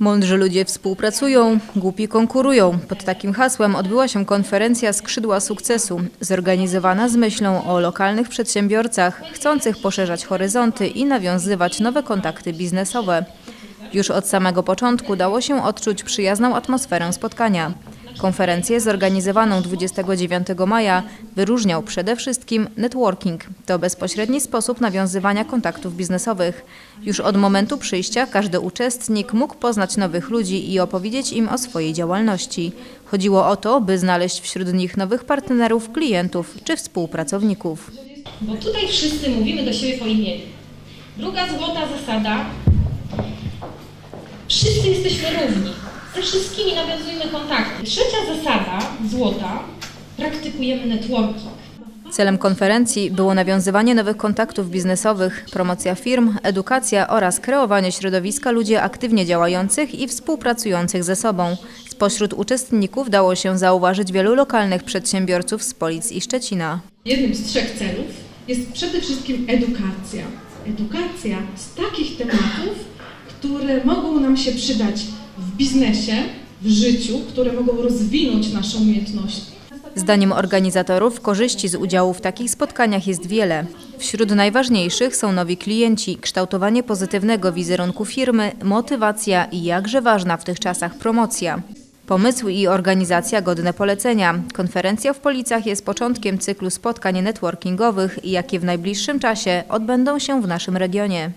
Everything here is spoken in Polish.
Mądrzy ludzie współpracują, głupi konkurują. Pod takim hasłem odbyła się konferencja Skrzydła Sukcesu, zorganizowana z myślą o lokalnych przedsiębiorcach chcących poszerzać horyzonty i nawiązywać nowe kontakty biznesowe. Już od samego początku dało się odczuć przyjazną atmosferę spotkania. Konferencję zorganizowaną 29 maja wyróżniał przede wszystkim networking. To bezpośredni sposób nawiązywania kontaktów biznesowych. Już od momentu przyjścia każdy uczestnik mógł poznać nowych ludzi i opowiedzieć im o swojej działalności. Chodziło o to, by znaleźć wśród nich nowych partnerów, klientów czy współpracowników. Bo tutaj wszyscy mówimy do siebie po imieniu. Druga złota zasada. Wszyscy jesteśmy równi. Ze wszystkimi nawiązujemy kontakty. Trzecia zasada, złota, praktykujemy networking. Celem konferencji było nawiązywanie nowych kontaktów biznesowych, promocja firm, edukacja oraz kreowanie środowiska ludzi aktywnie działających i współpracujących ze sobą. Spośród uczestników dało się zauważyć wielu lokalnych przedsiębiorców z Polic i Szczecina. Jednym z trzech celów jest przede wszystkim edukacja. Edukacja z takich tematów, które mogą nam się przydać biznesie, w życiu, które mogą rozwinąć nasze umiejętności. Zdaniem organizatorów korzyści z udziału w takich spotkaniach jest wiele. Wśród najważniejszych są nowi klienci, kształtowanie pozytywnego wizerunku firmy, motywacja i jakże ważna w tych czasach promocja. Pomysł i organizacja godne polecenia. Konferencja w Policach jest początkiem cyklu spotkań networkingowych, jakie w najbliższym czasie odbędą się w naszym regionie.